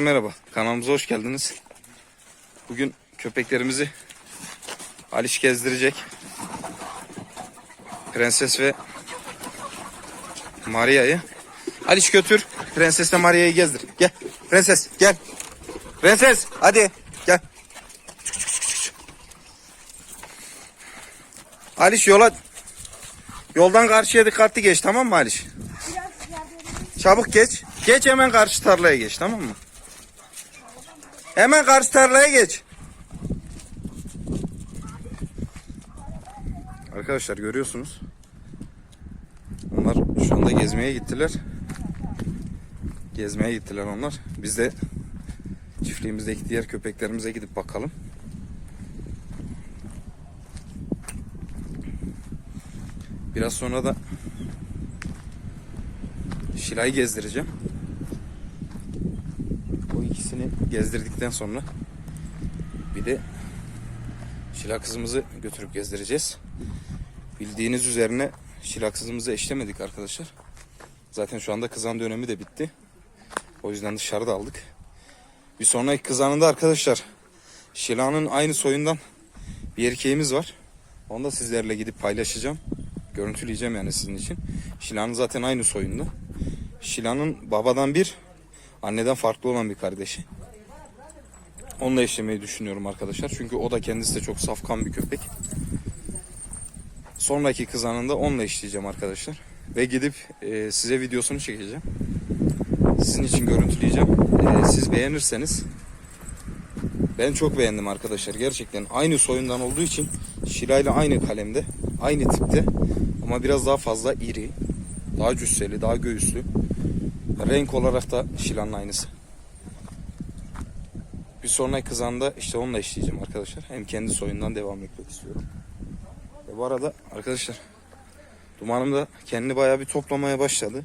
Merhaba, kanalımıza hoş geldiniz. Bugün köpeklerimizi Aliş gezdirecek. Prenses ve Maria'yı. Aliş götür, Prensesle Maria'yı gezdir. Gel, Prenses gel. Prenses hadi gel. Aliş yola yoldan karşıya dikkatli geç tamam mı Aliş? Çabuk geç. Geç hemen karşı tarlaya geç tamam mı? Hemen karşı tarlaya geç. Arkadaşlar görüyorsunuz. Onlar şu anda gezmeye gittiler. Gezmeye gittiler onlar. Biz de çiftliğimizdeki diğer köpeklerimize gidip bakalım. Biraz sonra da Şilay'ı gezdireceğim. İkisini gezdirdikten sonra bir de Şila kızımızı götürüp gezdireceğiz. Bildiğiniz üzerine Şila kızımızı eşlemedik arkadaşlar. Zaten şu anda kızan dönemi de bitti. O yüzden dışarıda aldık. Bir sonraki kızanında arkadaşlar Şila'nın aynı soyundan bir erkeğimiz var. Onu da sizlerle gidip paylaşacağım. Görüntüleyeceğim yani sizin için. Şila'nın zaten aynı soyunda. Şila'nın babadan bir, anneden farklı olan bir kardeşi. Onunla eşlemeyi düşünüyorum arkadaşlar. Çünkü o da kendisi de çok safkan bir köpek. Sonraki kızanında onunla işleyeceğim arkadaşlar. Ve gidip e, size videosunu çekeceğim. Sizin için görüntüleyeceğim. E, siz beğenirseniz ben çok beğendim arkadaşlar. Gerçekten aynı soyundan olduğu için Şila aynı kalemde, aynı tipte ama biraz daha fazla iri, daha cüsseli, daha göğüslü. Renk olarak da Şila'nın aynısı. Bir sonraki kızanda işte onunla işleyeceğim arkadaşlar. Hem kendi soyundan devam etmek istiyorum. Ve bu arada arkadaşlar Dumanım da kendini bayağı bir toplamaya başladı.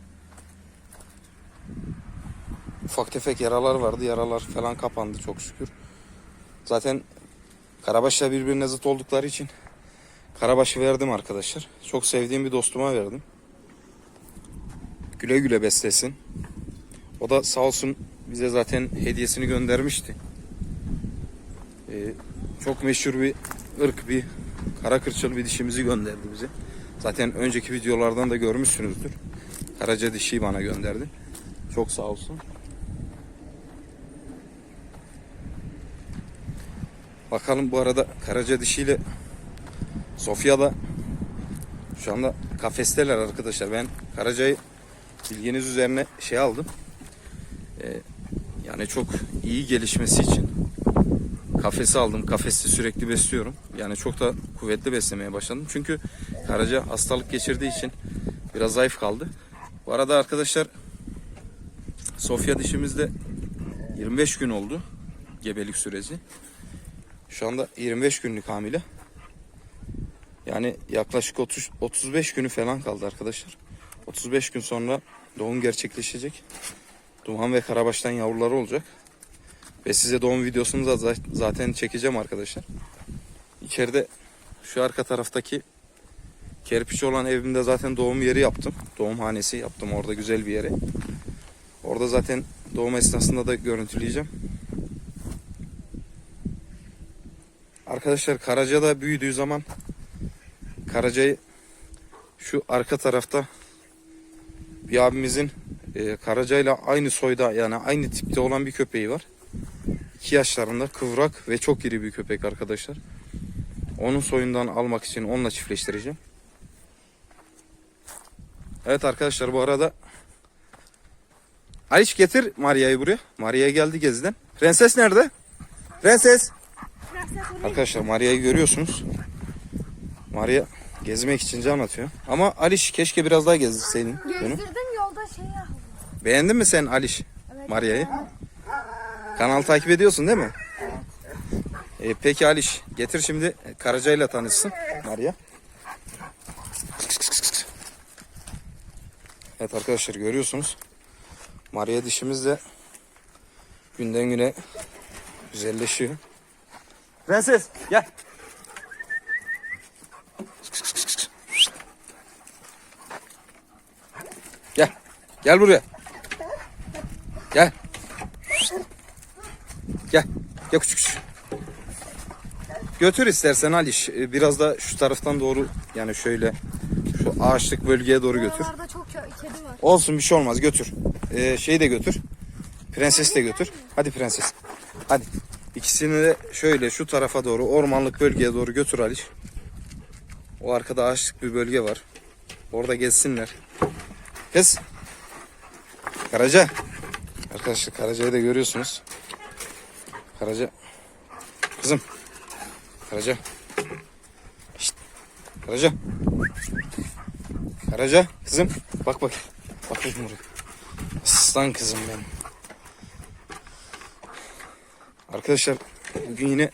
Ufak tefek yaralar vardı. Yaralar falan kapandı çok şükür. Zaten Karabaş'la birbirine zıt oldukları için Karabaş'ı verdim arkadaşlar. Çok sevdiğim bir dostuma verdim. Güle güle beslesin. O da sağ olsun bize zaten hediyesini göndermişti. Ee, çok meşhur bir ırk bir kara kırçıl bir dişimizi gönderdi bize. Zaten önceki videolardan da görmüşsünüzdür. Karaca dişiyi bana gönderdi. Çok sağ olsun. Bakalım bu arada Karaca dişiyle Sofya da şu anda kafesteler arkadaşlar. Ben Karaca'yı bilginiz üzerine şey aldım. Ee, yani çok iyi gelişmesi için kafesi aldım. Kafeste sürekli besliyorum. Yani çok da kuvvetli beslemeye başladım. Çünkü Karaca hastalık geçirdiği için biraz zayıf kaldı. Bu arada arkadaşlar Sofya dişimizde 25 gün oldu gebelik süreci. Şu anda 25 günlük hamile. Yani yaklaşık 30, 35 günü falan kaldı arkadaşlar. 35 gün sonra doğum gerçekleşecek. Duman ve Karabaş'tan yavruları olacak. Ve size doğum videosunu da za- zaten çekeceğim arkadaşlar. İçeride şu arka taraftaki kerpiç olan evimde zaten doğum yeri yaptım. Doğum hanesi yaptım orada güzel bir yere. Orada zaten doğum esnasında da görüntüleyeceğim. Arkadaşlar Karaca da büyüdüğü zaman Karaca'yı şu arka tarafta bir abimizin e, Karaca ile aynı soyda yani aynı tipte olan bir köpeği var. 2 yaşlarında kıvrak ve çok iri bir köpek arkadaşlar. Onun soyundan almak için onunla çiftleştireceğim. Evet arkadaşlar bu arada Aliç getir Maria'yı buraya. Maria geldi geziden. Prenses nerede? Prenses. Arkadaşlar Maria'yı görüyorsunuz. Maria gezmek için can atıyor. Ama Aliş keşke biraz daha gezdirseydin. Gezdirdim yolda şey yaptım. Beğendin mi sen Aliş? Evet. Maria'yı. Kanal takip ediyorsun değil mi? Ee, peki Aliş getir şimdi Karaca ile tanışsın Maria. Evet arkadaşlar görüyorsunuz. Maria dişimiz de günden güne güzelleşiyor. Prenses gel. Gel. Gel buraya. Gel. Gel. Gel küçük küçük. Götür istersen Aliş. Ee, Biraz da şu taraftan doğru yani şöyle şu ağaçlık bölgeye doğru götür. Buralarda çok kedi var. Olsun bir şey olmaz götür. Ee, şeyi de götür. Prenses de götür. Hadi prenses. Hadi. İkisini de şöyle şu tarafa doğru ormanlık bölgeye doğru götür Aliş. O arkada ağaçlık bir bölge var. Orada gezsinler. Kız. Karaca. Arkadaşlar Karaca'yı da görüyorsunuz. Karaca. Kızım. Karaca. Şşt. Karaca. Karaca. Kızım. Bak bak. Bak bakayım buraya. Aslan kızım benim. Arkadaşlar bugün yine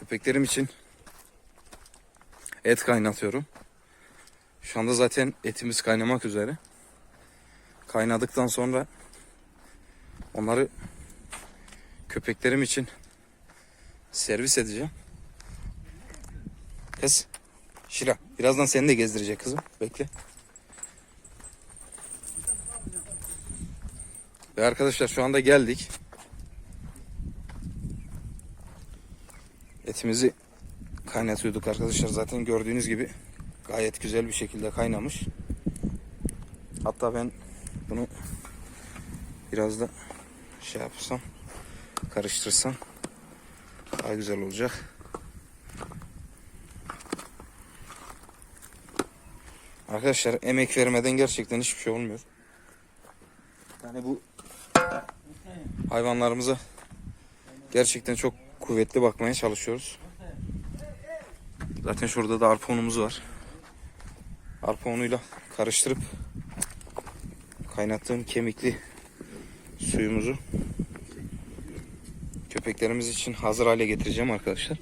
köpeklerim için et kaynatıyorum. Şu anda zaten etimiz kaynamak üzere. Kaynadıktan sonra onları köpeklerim için servis edeceğim. Kız, Şila birazdan seni de gezdirecek kızım. Bekle. Ve arkadaşlar şu anda geldik. Etimizi kaynatıyorduk arkadaşlar. Zaten gördüğünüz gibi gayet güzel bir şekilde kaynamış. Hatta ben bunu biraz da şey yapsam karıştırsam daha güzel olacak. Arkadaşlar emek vermeden gerçekten hiçbir şey olmuyor. Yani bu hayvanlarımıza gerçekten çok kuvvetli bakmaya çalışıyoruz. Zaten şurada da arpa unumuz var. Arpa unuyla karıştırıp kaynattığım kemikli suyumuzu köpeklerimiz için hazır hale getireceğim arkadaşlar.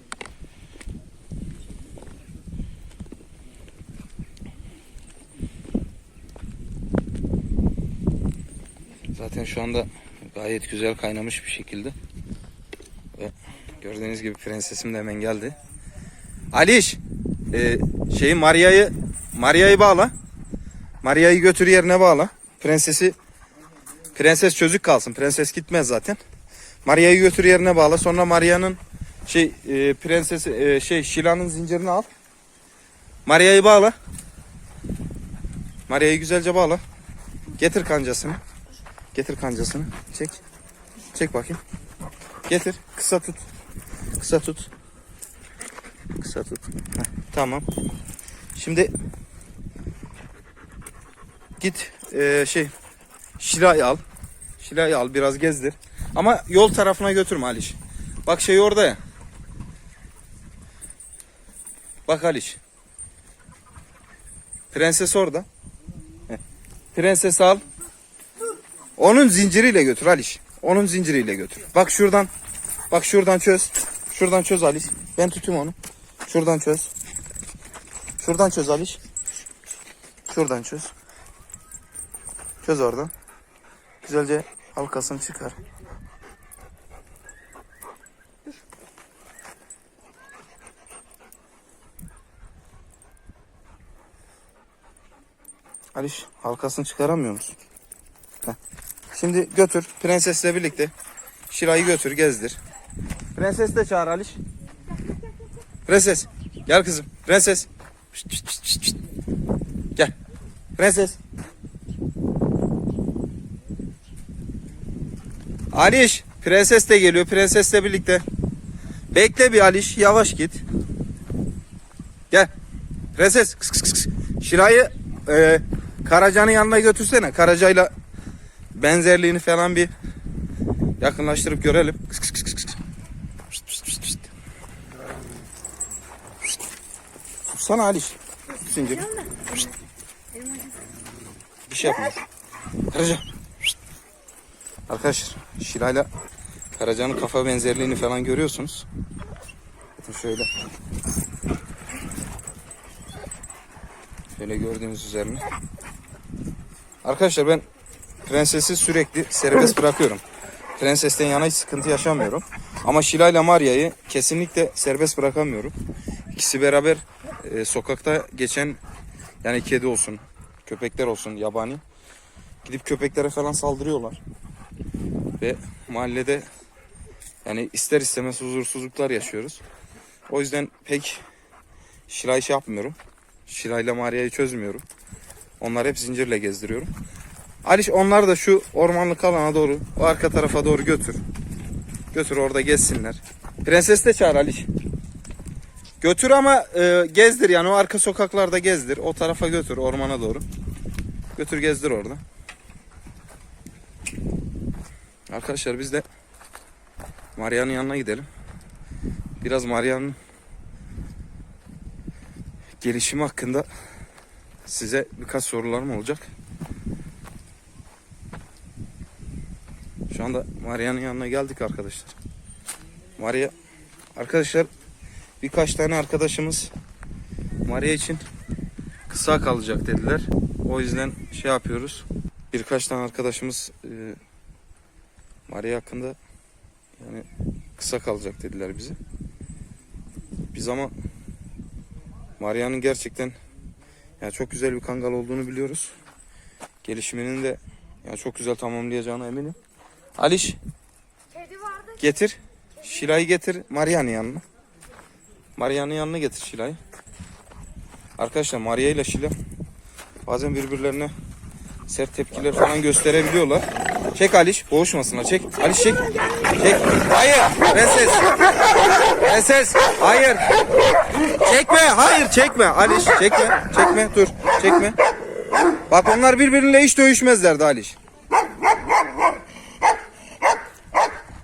Zaten şu anda gayet güzel kaynamış bir şekilde. Ve gördüğünüz gibi prensesim de hemen geldi. Aliş, e, şeyi Maria'yı Maria'yı bağla. Maria'yı götür yerine bağla. Prensesi Prenses çocuk kalsın. Prenses gitmez zaten. Maria'yı götür yerine bağla. Sonra Maria'nın şey e, prensesi e, şey Şila'nın zincirini al. Maria'yı bağla. Maria'yı güzelce bağla. Getir kancasını. Getir kancasını. Çek. Çek bakayım. Getir. Kısa tut. Kısa tut. Kısa tut. Heh, tamam. Şimdi git e, şey Şila'yı al. Şila'yı al biraz gezdir. Ama yol tarafına götürme Aliş. Bak şey orada ya. Bak Aliş. Prenses orada. Prenses al. Onun zinciriyle götür Aliş. Onun zinciriyle götür. Bak şuradan. Bak şuradan çöz. Şuradan çöz Aliş. Ben tutayım onu. Şuradan çöz. Şuradan çöz Aliş. Şuradan çöz. Çöz oradan. Güzelce halkasını çıkar. Aliş halkasını çıkaramıyor musun? Heh. Şimdi götür prensesle birlikte Şirayı götür gezdir. Prenses de çağır Aliş. Prenses gel kızım. Prenses. Şşt, şşt, şşt. Gel. Prenses. Aliş. Prenses de geliyor. Prensesle birlikte. Bekle bir Aliş. Yavaş git. Gel. Prenses. Kıs, kıs, kıs. Şirayı e, Karaca'nın yanına götürsene. Karaca'yla benzerliğini falan bir yakınlaştırıp görelim. Kıs, kıs, kıs, kıs. Tutsana Aliş. Şşt. Bir şey yapma. Karaca. Arkadaşlar Şirayla Karaca'nın kafa benzerliğini falan görüyorsunuz. Bakın şöyle. Şöyle gördüğünüz üzerine. Arkadaşlar ben prensesi sürekli serbest bırakıyorum. Prensesten yana hiç sıkıntı yaşamıyorum. Ama Şila ile Maria'yı kesinlikle serbest bırakamıyorum. İkisi beraber e, sokakta geçen yani kedi olsun, köpekler olsun yabani gidip köpeklere falan saldırıyorlar. Ve mahallede Yani ister istemez huzursuzluklar yaşıyoruz. O yüzden pek Şiray şey yapmıyorum. Şirayla Maria'yı çözmüyorum. Onları hep zincirle gezdiriyorum. Aliş onlar da şu ormanlık alana doğru, o arka tarafa doğru götür. Götür orada gezsinler. Prenses de çağır Aliş. Götür ama e, gezdir yani o arka sokaklarda gezdir. O tarafa götür ormana doğru. Götür gezdir orada. Arkadaşlar biz de Maria'nın yanına gidelim. Biraz Maria'nın gelişimi hakkında size birkaç sorularım olacak. Şu anda Maria'nın yanına geldik arkadaşlar. Maria arkadaşlar birkaç tane arkadaşımız Maria için kısa kalacak dediler. O yüzden şey yapıyoruz. Birkaç tane arkadaşımız Maria hakkında yani kısa kalacak dediler bize. Biz ama Maria'nın gerçekten yani çok güzel bir kangal olduğunu biliyoruz. Gelişiminin de yani çok güzel tamamlayacağına eminim. Aliş Kedi vardı. getir. Şilay'ı getir Maria'nın yanına. Maria'nın yanına getir Şilay'ı. Arkadaşlar Maria ile Şila bazen birbirlerine sert tepkiler falan gösterebiliyorlar. Çek Aliş, boğuşmasınlar. Çek. Aliş çek. Çek. Hayır. Prenses. Prenses. Hayır. Çekme. Hayır çekme. Aliş çekme. Çekme. Dur. Çekme. Bak onlar birbiriyle hiç dövüşmezlerdi Aliş.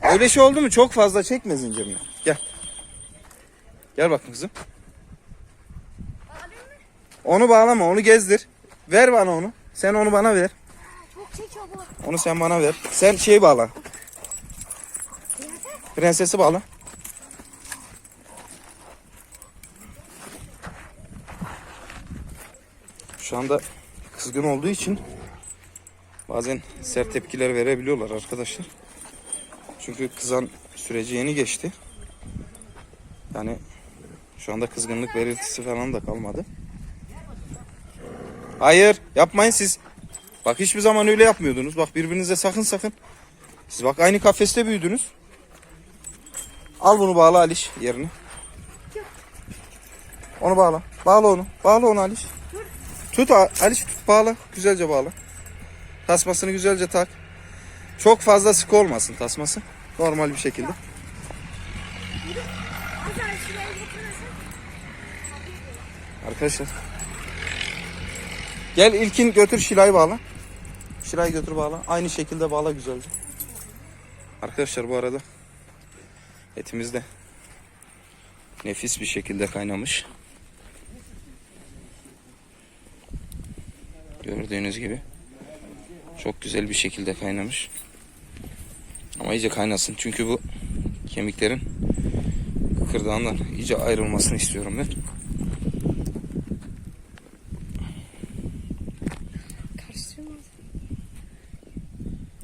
Öyle şey oldu mu çok fazla çekme zincirini. Gel. Gel bakın kızım. Onu bağlama, onu gezdir. Ver bana onu. Sen onu bana ver. Onu sen bana ver. Sen şeyi bağla. Prensesi bağla. Şu anda kızgın olduğu için bazen sert tepkiler verebiliyorlar arkadaşlar. Çünkü kızan süreci yeni geçti. Yani şu anda kızgınlık belirtisi falan da kalmadı. Hayır yapmayın siz. Bak hiçbir zaman öyle yapmıyordunuz. Bak birbirinize sakın sakın. Siz bak aynı kafeste büyüdünüz. Al bunu bağla Aliş yerine. Onu bağla. Bağla onu. Bağla onu Aliş. Tut Aliş tut bağla. Güzelce bağla. Tasmasını güzelce tak. Çok fazla sık olmasın tasması. Normal bir şekilde. Arkadaşlar. Gel ilkin götür Şilay'ı bağla. Şilay'ı götür bağla. Aynı şekilde bağla güzelce. Arkadaşlar bu arada etimiz de nefis bir şekilde kaynamış. Gördüğünüz gibi çok güzel bir şekilde kaynamış. Ama iyice kaynasın çünkü bu kemiklerin kıkırdağından iyice ayrılmasını istiyorum ben.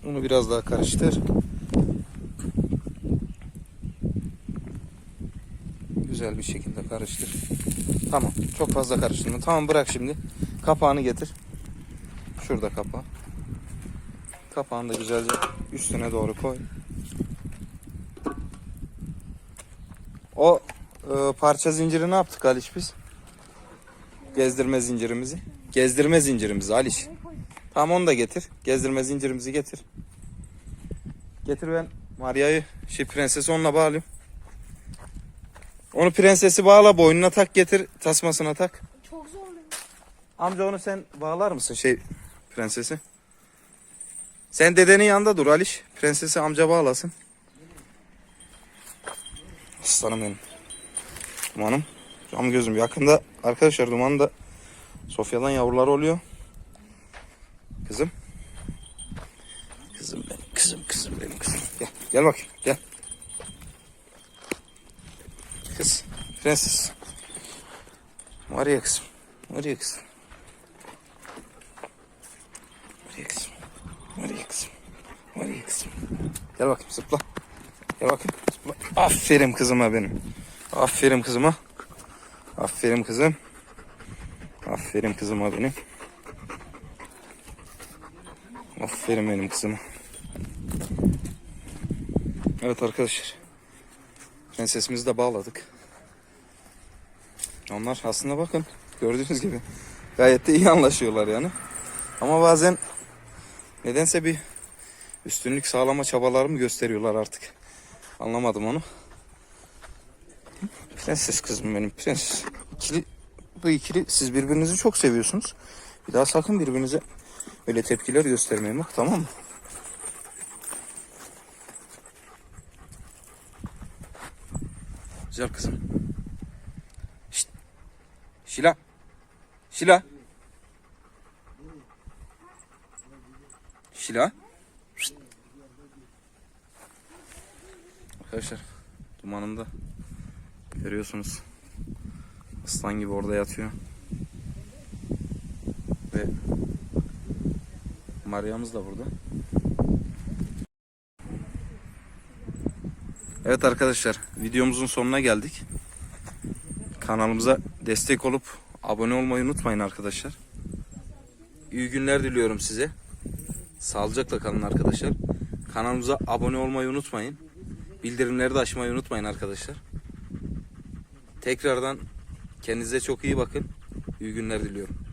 Onu biraz daha karıştır. Güzel bir şekilde karıştır. Tamam. Çok fazla karıştırma. Tamam bırak şimdi. Kapağını getir. Şurada kapağı. Kapağını da güzelce üstüne doğru koy. O e, parça zinciri ne yaptık Aliş biz? Gezdirme zincirimizi. Gezdirme zincirimizi Aliş. Tamam onu da getir. Gezdirme zincirimizi getir. Getir ben Maria'yı şey prensesi onunla bağlayayım. Onu prensesi bağla boynuna tak getir tasmasına tak. Çok zorlu. Amca onu sen bağlar mısın şey prensesi? Sen dedenin yanında dur Aliş. Prensesi amca bağlasın. Aslanım benim. Dumanım. Cam gözüm yakında arkadaşlar dumanın da Sofya'dan yavruları oluyor. Kızım. Kızım benim kızım kızım benim kızım. Gel gel bakayım gel. Kız. Prenses. Maria kızım. Maria kızım. Maria kızım. Maria kızım. Maria kızım. Gel bakayım zıpla. Gel bakayım zıpla. Aferin kızıma benim. Aferin kızıma. Aferin kızım. Aferin kızıma benim. Aferin benim kızıma. Evet arkadaşlar. Prensesimizi de bağladık. Onlar aslında bakın gördüğünüz gibi gayet de iyi anlaşıyorlar yani. Ama bazen nedense bir üstünlük sağlama çabaları mı gösteriyorlar artık. Anlamadım onu. Prenses kızım benim prenses. İkili, bu ikili siz birbirinizi çok seviyorsunuz. Bir daha sakın birbirinize öyle tepkiler göstermeyin bak tamam mı? Güzel kızım. Şşt. Şila. Şila. Şila. Şşt. Arkadaşlar dumanında görüyorsunuz. Aslan gibi orada yatıyor. Ve Maria'mız da burada. Evet arkadaşlar videomuzun sonuna geldik. Kanalımıza destek olup abone olmayı unutmayın arkadaşlar. İyi günler diliyorum size. Sağlıcakla kalın arkadaşlar. Kanalımıza abone olmayı unutmayın. Bildirimleri de açmayı unutmayın arkadaşlar. Tekrardan kendinize çok iyi bakın. İyi günler diliyorum.